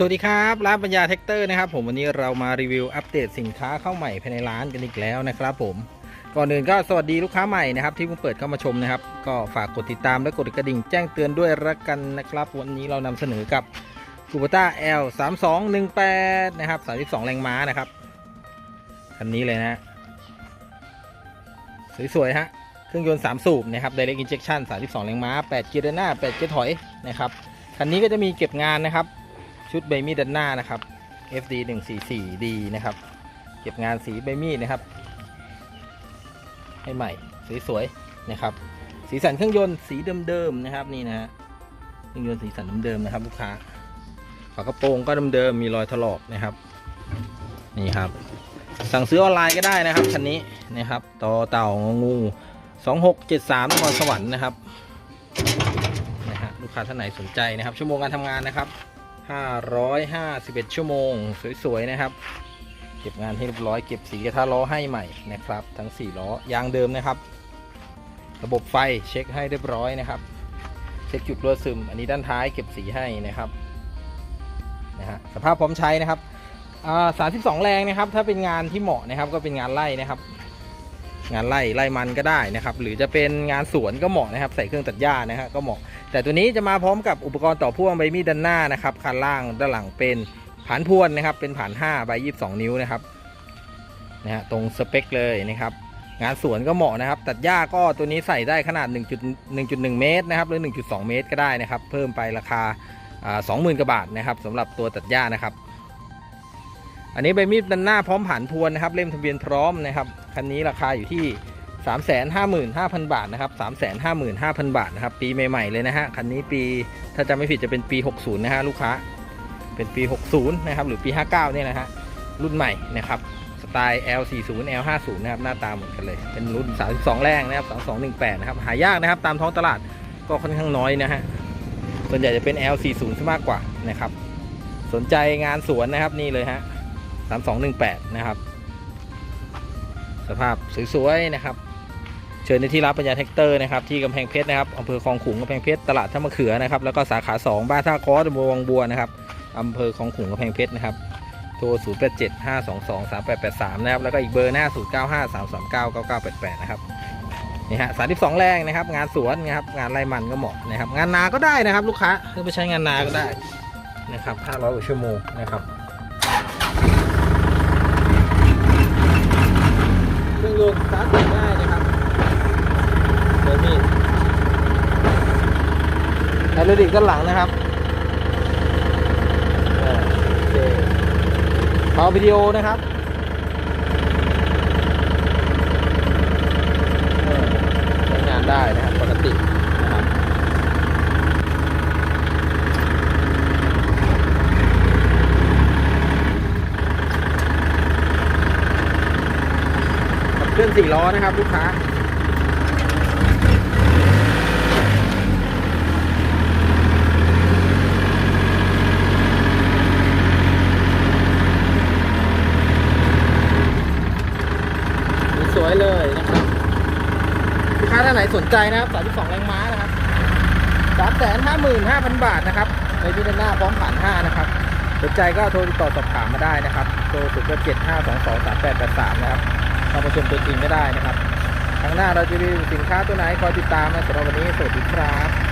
สวัสดีครับร้านปัญญาแท็กเตอร์นะครับผมวันนี้เรามารีวิวอัปเดตสินค้าเข้าใหม่ภายในร้านกันอีกแล้วนะครับผมก่อนอื่นก็สวัสดีลูกค้าใหม่นะครับที่เพิ่งเปิดเข้ามาชมนะครับ ก็ฝากกดติดตามและกดกระดิ่งแจ้งเตือนด้วยละกันนะครับ วันนี้เรานำเสนอกับคูปต้า L 3 2 1 8นะครับ32 แรงม้านะครับคันนี้เลยนะสวยๆฮะเครื่องยนต์ 3 สูบนะครับ Direct Injection 32 แรงม้า8เกียร์หน้า 8 เกียร์ถอยนะครับคันนี้ก็จะมีเก็บงานนะครับ ชุดใบมีดด้านหน้านะครับ FD 144D นะครับ เก็บงานสีใบมีดนะครับ ให้ใหม่สวยๆนะครับ สีสันเครื่องยนต์สีเดิมๆนะครับนี่นะฮะเครื่องยนต์สีสันเดิมๆนะครับ ลูกค้าฝากระโปรงก็เดิมๆมีรอยถลอกนะครับ นี่ครับ สั่งซื้อออนไลน์ก็ได้นะครับคันนี้นะครับต่อเต่างองู2673นครสวรรค์นะครับนะฮะลูกค้าท่านไหนสนใจนะครับ ชั่วโมงการทำงานนะครับ 551 ชั่วโมง สวยๆ นะครับ เก็บงานให้เรียบร้อยเก็บสีกระทะล้อให้ใหม่นะครับ ทั้ง 4 ล้อยางเดิมนะครับ ระบบไฟเช็คให้เรียบร้อยนะครับ เช็คจุดรั่วซึม อันนี้ด้านท้ายเก็บสีให้นะครับนะฮะสภาพพร้อมใช้นะครับอ่า32แรงนะครับ ถ้าเป็นงานที่เหมาะนะครับก็เป็นงานไล่นะครับ งานไล่ไล่มันก็ได้นะครับ หรือจะเป็นงานสวนก็เหมาะนะครับ ใส่เครื่องตัดหญ้านะฮะก็เหมาะ แต่ตัวนี้จะมาพร้อมกับอุปกรณ์ต่อพ่วงใบมีดด้านหน้านะครับคันล่างด้านหลังเป็นผานพวนนะครับ เป็นผาน5ใบ22 นิ้วนะครับนะฮะตรงสเปคเลยนะครับ งานสวนก็เหมาะนะครับ ตัดหญ้าก็ตัวนี้ใส่ได้ขนาด 1.1เมตรนะครับหรือ 1.2 เมตรก็ได้นะครับ เพิ่มไปราคาอ่า20,000กว่าบาทนะครับสำหรับตัวตัดหญ้านะครับ อันนี้ใบมีดด้านหน้าพร้อมผานพวนนะครับ เล่มทะเบียนพร้อมนะครับคันนี้ราคาอยู่ที่ 355,000บาทนะครับ355,000บาทนะครับ ปีใหม่ ๆ เลยนะฮะ คันนี้ปีถ้าจำไม่ผิดจะเป็นปี 60 นะฮะ ลูกค้า เป็นปี 60 นะครับ หรือปี 59 เนี่ยนะฮะ รุ่นใหม่นะครับ สไตล์ L40 L50 นะครับ หน้าตาเหมือนกันเลย เป็นรุ่น 32 แรงนะครับ2218 นะครับ หายากนะครับ ตามท้องตลาดก็ค่อนข้างน้อยนะฮะ ส่วนใหญ่จะเป็น L40 ซะมากกว่านะครับ สนใจงานสวนนะครับนี่เลยฮะ 3218 นะครับ สภาพสวยๆนะครับ เชิญในที่รับปัญญาแท็กเตอร์นะครับที่กำแพงเพชรนะครับอำเภอคลองขุงกำแพงเพชรตลาดท่ามะเขือนะครับแล้วก็สาขา 2 บ้านท่าคอตำบลวังบัวนะครับอำเภอคลองขุงกำแพงเพชรนะครับโทร 0 8 7 5 2 2 3 8 8 3 นะครับ แล้วก็อีกเบอร์หน้า 0 9 5 3 3 9 9 9 8 8 นะครับ นี่ฮะ32แรงนะครับ งานสวนนะครับ งานไรมันก็เหมาะนะครับ งานนา ก็ได้นะครับ ลูกค้าซื้อไปใช้งานนา ก็ได้นะครับ500กว่าชั่วโมงนะครับ เครื่องยนต์สตาร์ทติดง่ายนะครับเดี๋ยวนี่ ไฮดรอลิกด้านหลังนะครับเอาวิดีโอนะครับใช้งานได้นะครับปกตินะครับขับเคลื่อนสี่ล้อนะครับลูกค้า สวยๆเลยนะครับลูกค้า ท่านไหนสนใจนะครับ32แรงม้านะครับ355,000 บาทนะครับในพิจานหน้าพร้อมผ่าน 5 นะครับ สนใจก็โทรติดต่อสอบถามมาได้นะครับโทร0 7 5 2 2 3 8 8 3นะครับเข้ามาชมตัวจริงก็ได้นะครับครั้งหน้าเราจะมีสินค้าตัวไหนคอยติดตามนะสำหรับวันนี้สวัสดีครับ